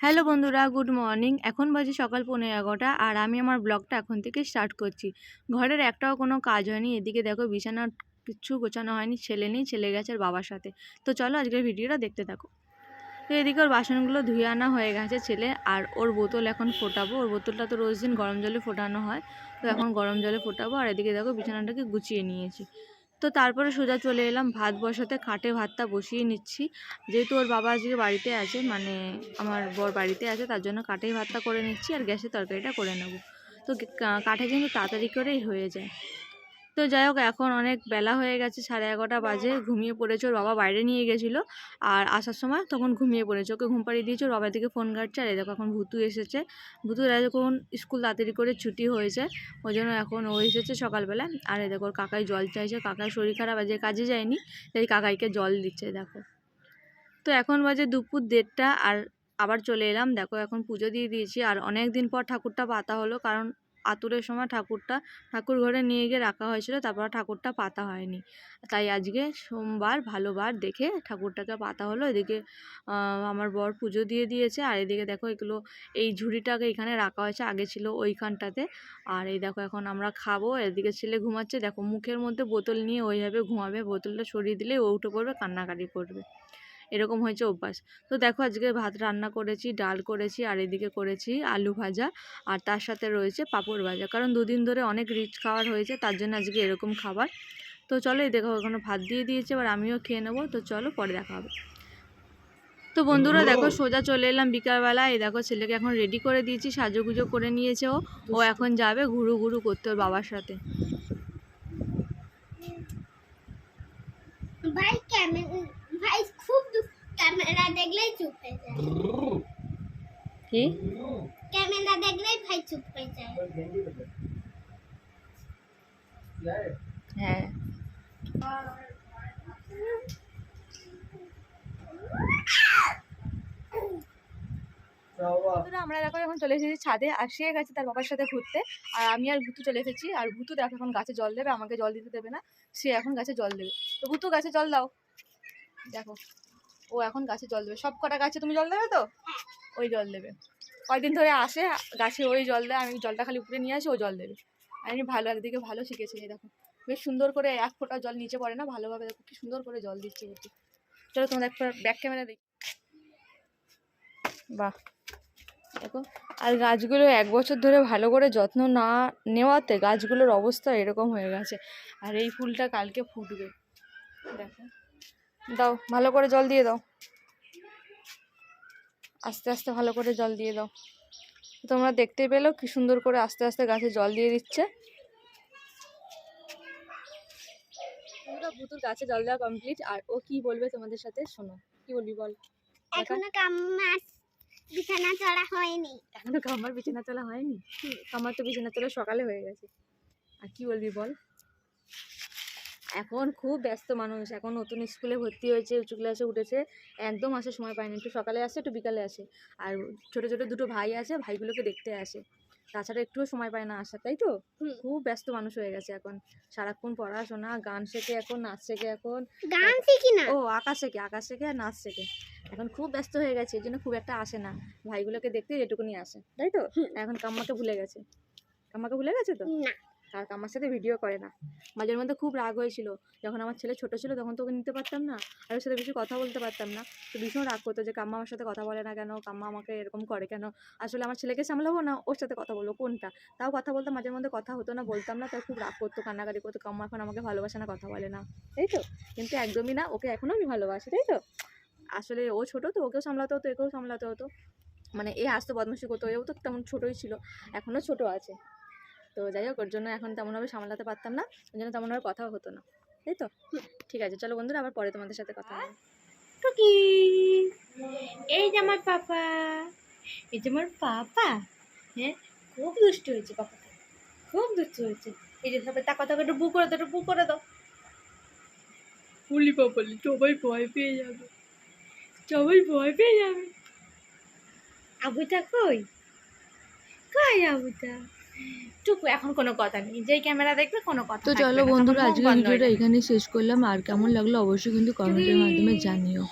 Hello বন্ধুরা, good morning. এখন বাজে সকাল পনেরো এগারোটা আর আমি আমার ব্লগটা এখন থেকে স্টার্ট করছি। ঘরের একটাও কোনো কাজ হয়নি, এদিকে দেখো বিছানা কিচ্ছু গোছানো হয়নি, ছেলে নেই, ছেলে গেছে ওর বাবার সাথে। তো চলো আজকের ভিডিওটা দেখতে থাকো। তো এদিকে ওর বাসনগুলো ধুয়ে আনা হয়ে গেছে ছেলে আর ওর বোতল এখন ফোটাবো। ওর বোতলটা তো রোজ দিন গরম জলে ফোটানো হয়, তো এখন গরম জলে ফোটাবো। আর এদিকে দেখো বিছানাটাকে গুছিয়ে নিয়েছি। তো তারপরে সোজা চলে এলাম, ভাত বসাতে। খাটে ভাতটা বসিয়ে নিচ্ছি। যেহেতু ওর বাবা আজকে বাড়িতে আছে মানে আমার বর বাড়িতে আছে, তার জন্য কাঠেই ভাতটা করে নিচ্ছি আর গ্যাসের তরকারিটা করে নেব। তো কাঠে কিন্তু তাড়াতাড়ি করেই হয়ে যায়। তো যাই হোক, এখন অনেক বেলা হয়ে গেছে, সাড়ে এগারোটা বাজে, ঘুমিয়ে পড়েছে, ওর বাবা বাইরে নিয়ে গেছিল। আর আসার সময় তখন ঘুমিয়ে পড়েছে, ওকে ঘুম পাড়িয়ে দিয়েছে, ওর বাবা দিকে ফোন কাটছে আর দেখো এখন ভুতু এসেছে। ভুতুর যখন স্কুল তাড়াতাড়ি করে ছুটি হয়েছে, ওই জন্য এখন ও এসেছে সকালবেলা। আর এই দেখো ওর কাকাই জল চাইছে, কাকার শরীর খারাপ, আজকে কাজে যায়নি, তাই কাকাইকে জল দিচ্ছে, দেখো। তো এখন বাজে দুপুর দেড়টা, আর আবার চলে এলাম, দেখো এখন পুজো দিয়ে দিয়েছি, আর অনেক দিন পর ঠাকুরটা পাতা হলো, কারণ আতুরের সময় ঠাকুরটা ঠাকুর ঘরে নিয়ে গিয়ে রাখা হয়েছিল, তারপর ঠাকুরটা পাতা হয়নি। তাই আজকে সোমবার ভালো বার দেখে ঠাকুরটাকে পাতা হলো। এদিকে আমার বর পুজো দিয়ে দিয়েছে। আর এদিকে দেখো এগুলো, এই ঝুড়িটাকে এখানে রাখা হয়েছে। আগে ছিল ওইখানটাতে। আর এই দেখো এখন আমরা খাব। এদিকে ছেলে ঘুমাচ্ছে। দেখো মুখের মধ্যে বোতল নিয়ে ওইভাবে ঘুমাবে। বোতলটা সরিয়ে দিলে ও উঠে পড়বে, কান্নাকাটি করবে। এরকম হয়েছে অভ্যাস। তো দেখো আজকে ভাত রান্না করেছি ডাল করেছি আর এদিকে করেছি আলু ভাজা আর তার সাথে রয়েছে পাঁপড় ভাজা। কারণ দুদিন ধরে অনেক রিচ খাবার হয়েছে তার জন্য আজকে এরকম খাবার। তো চলো এই দেখো ওখানে ভাত দিয়ে দিয়েছে এবার আমিও খেয়ে নেব। তো চলো পরে দেখা হবে। তো বন্ধুরা দেখো সোজা চলে এলাম বিকালবেলা। এই দেখো ছেলেকে এখন রেডি করে দিয়েছি সাজুগুজো করে নিয়েছে ও। ও এখন যাবে ঘুরু ঘুরু করতে ওর বাবার সাথে। ভাই ক্যামেরা ভাই খুব ক্যামেরা দেখলেই চুপ হয়ে যায়। কি? ক্যামেরা দেখলেই ভাই চুপ হয়ে যায়। হ্যাঁ। আমরা দেখো এখন চলে এসেছি ছাদে আর সে গেছে তার বাবার সাথে ঘুরতে। আর আমি আর ভুতু চলে এসেছি আর ভুতু দেখো এখন গাছে জল দেবে আমাকে জল দিতে দেবে না সে এখন গাছে জল দেবে। তো ভুতু গাছে জল দাও। দেখো, ও এখন গাছে জল দেবে। সব কটা গাছে তুমি জল দেবে তো? ওই জল দেবে। কয়েকদিন ধরে আসে, গাছে ওই জল দেয়, আমি জলটা খালি উপরে নিয়ে আসি, ও জল দেবে। আমি ভালো, একদিকে ভালো শিখেছি এই দেখো। বেশ সুন্দর করে এক ফোঁটা জল নিচে পড়ে না, ভালোভাবে দেখো, কি সুন্দর করে জল দিচ্ছে ভুতু চলো তোমাদের একটা ব্যাক ক্যামেরা দেখি। বাহ। দেখো, আর গাছগুলো এক বছর ধরে ভালো করে যত্ন না নেওয়াতে গাছগুলোর অবস্থা এরকম হয়ে গেছে। আর এই ফুলটা কালকে ফুটবে। দেখো। দাও ভালো করে জল দিয়ে দাও। আস্তে আস্তে ভালো করে জল দিয়ে দাও। তোমরা দেখতে পেল কি সুন্দর করে আস্তে আস্তে গাছে জল দিয়ে দিচ্ছে। ভুতুর গাছে জল দেওয়া কমপ্লিট আর ও কি বলবে তোমাদের সাথে? শোনো কি বলবি বল? এখনও কামার বিছানা চড়া হয়নি। এখনও কামার বিছানা তোলা হয়নি? কামার তো বিছানা তোলা সকালে হয়ে গেছে। আর কি বলবি বল? এখন খুব ব্যস্ত মানুষ। এখন নতুন স্কুলে ভর্তি হয়েছে উঁচু ক্লাসে উঠেছে। একদম আসার সময় পায়নি। একটু সকালে আসে একটু বিকালে আসে। আর ছোট ছোট দুটো ভাই আছে ভাইগুলোকে দেখতে আসে। তাছাড়া একটুও সময় পায় না আসার তাই তো? খুব ব্যস্ত মানুষ হয়ে গেছে এখন। সারাক্ষণ পড়াশোনা গান শেখে এখন নাচ শেখে এখন। গান শিখি না? ও আকাশ শেখে আকাশ শেখে আর নাচ শেখে। এখন খুব ব্যস্ত হয়ে গেছে এই জন্য খুব একটা আসে না। ভাইগুলোকে দেখতে যেটুকুনি আসে তাই তো? এখন কাম্মাকে ভুলে গেছে। কাম্মাকে ভুলে গেছে তো? না। আর কাম্মার সাথে ভিডিও করে না। মাঝের মধ্যে খুব রাগ হয়েছিল। যখন আমার ছেলে ছোট ছিল তখন তো ওকে নিতে পারতাম না। আর ওর সাথে বেশি কথা বলতে পারতাম না। তো ভীষণ রাগ করতো যে কাম্মা আমার সাথে কথা বলে না কেন? কাম্মা আমাকে এরকম করে কেন? আসলে আমার ছেলেকে সামলাবো না? ওর সাথে কথা বলব কোনটা? তাও কথা বলতে মাঝের মধ্যে কথা হতো না, বলতাম না। তাই খুব রাগ করতো, কান্নাকাটি করতো। কাম্মা এখন আমাকে ভালোবাসে না, কথা বলে না। তাই তো? কিন্তু একদমই না, ওকে এখনও আমি ভালোবাসি। তাই তো? আসলে ও ছোটো তো, ওকেও সামলাতে হতো, একেও সামলাতে হতো। মানে এ আসতো বদমাশি করতো, এও তো তেমন ছোটোই ছিল। এখনও ছোটো আছে। তো যাই হোক ওর জন্য এখন তেমনভাবে সামলাতে পারতাম না ওই জন্য তেমনভাবে কথাও হতো না। তাই তো? ঠিক আছে চলো বন্ধুরা আবার পরে তোমাদের সাথে কথা হবে। টুকি। এই যে আমার পাপা এই যে আমার পাপা হ্যাঁ খুব দুষ্ট হয়েছে পাপাটা খুব দুষ্ট হয়েছে। এই যে সবাই তাকা তাকা একটু বু করে দাও একটু বু করে দাও। পুলি পাপালি সবাই ভয় পেয়ে যাবে। সবাই ভয় পেয়ে যাবে। আবুটা কই? কই আবুটা? টুকু এখন কোনো কথা নেই। যেই ক্যামেরা দেখবে কোনো কথা তো চলো বন্ধুরা আজকে ভিডিওটা। এখানে শেষ করলাম। আর কেমন লাগল অবশ্যই কিন্তু কমেন্টের মাধ্যমে জানিও।